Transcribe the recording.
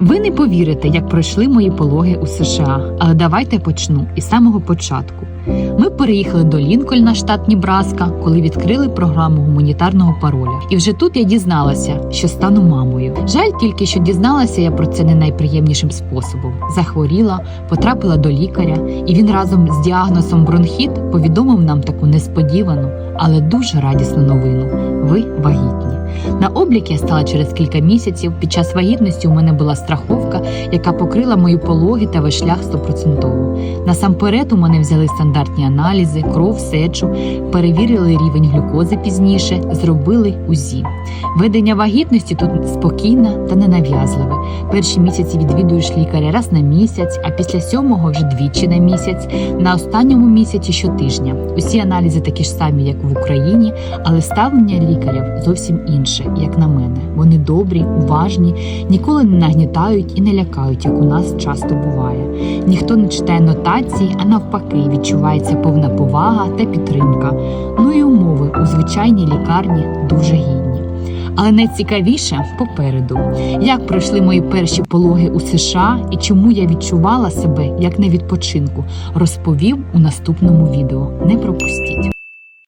Ви не повірите, як пройшли мої пологи у США, але давайте почну із самого початку. Ми переїхали до Лінкольна, штат Нібраска, коли відкрили програму гуманітарного пароля. І вже тут я дізналася, що стану мамою. Жаль тільки, що дізналася я про це не найприємнішим способом. Захворіла, потрапила до лікаря, і він разом з діагнозом бронхіт повідомив нам таку несподівану, але дуже радісну новину: ви вагітні. На облік я стала через кілька місяців. Під час вагітності у мене була страховка, яка покрила мої пологи та весь шлях стопроцентово. Насамперед у мене взяли стандартні аналізи, кров, сечу, перевірили рівень глюкози пізніше, зробили УЗІ. Ведення вагітності тут спокійне та ненав'язливе. Перші місяці відвідуєш лікаря раз на місяць, а після сьомого вже двічі на місяць, на останньому місяці щотижня. Усі аналізи такі ж самі, як в Україні, але ставлення лікарів зовсім інше, як на мене. Вони добрі, уважні, ніколи не нагнітають і не лякають, як у нас часто буває. Ніхто не читає нотації, а навпаки, відчувається повна повага та підтримка. Ну і умови у звичайній лікарні дуже гідні. Але найцікавіше попереду, як пройшли мої перші пологи у США і чому я відчувала себе як на відпочинку, розповів у наступному відео. Не пропустіть.